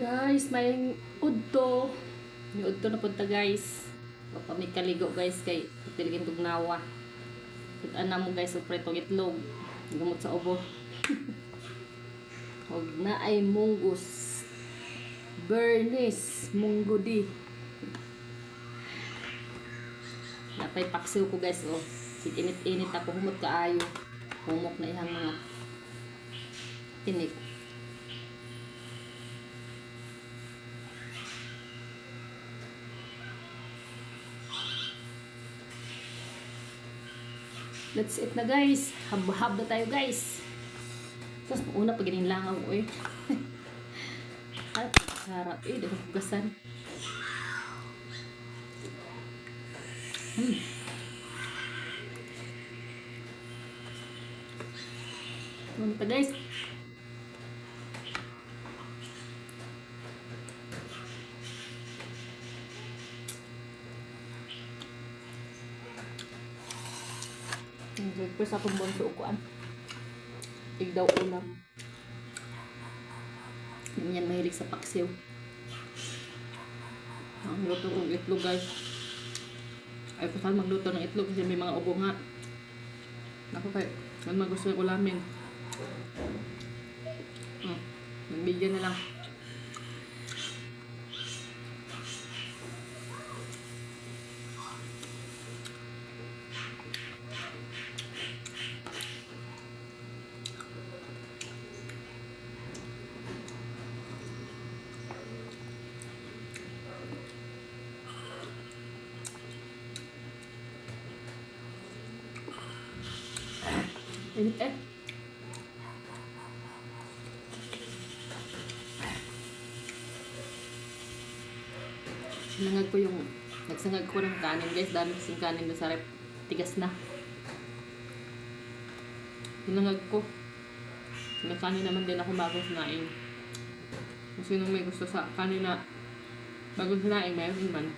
Guys, may udto. May udto na punta guys. Papa may kaligo guys kay tiligin tugnawa. Kita na mo guys, upre tong itlog. Gamot sa ubo. Huwag na ay munggus. Bernice, munggudi. Napay paksiw ko guys, oh. Sig init-init ako, humot kaayo. Humok na ihang mga tinik. Let's eat na guys. Hab-hab na tayo guys. Tapos una pag langaw ko eh. At sarap eh. Dahil hugasan. Hmm. Ano pa guys? Nag-request akong bonso ukuan. Ig daw ulam. Hindi yan mahilig sa paksiw. Ang luto kong itlog guys. Ay ko saan magluto ng itlog kasi may mga ubo nga. Ako kay, ano man gusto yung ulamin. Hmm, nagbigyan na lang. Init eh. Sinangag ko yung nagsangag ko ng kanin guys. Dami kasing kanin na sa rep tigas na. Sinangag ko. May kanin naman din ako bagong sinaing. Kung sino may gusto sa kanin na bagong sinaing mayroon man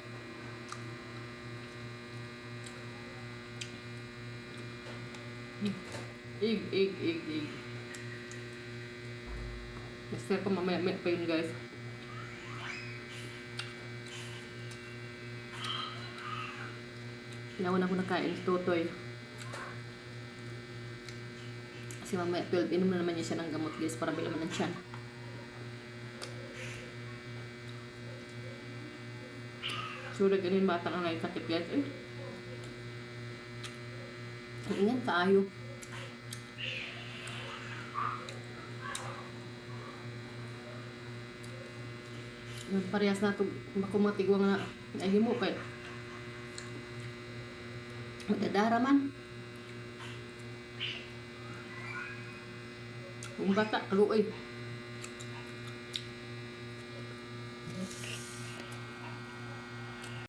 Ig, ig, ig, ig. Basta ko mamaya may pa yun guys. Inauna ko nakain si Totoy. Kasi mamaya 12, inom na naman niya siya ng gamot guys para bilaman ng tiyan. Sure, ganin batang ang sakit guys. Eh. Ang ingan parehas na ito, makumatigwang na ay mo kay magdadara man. Kung bata, kaluoy.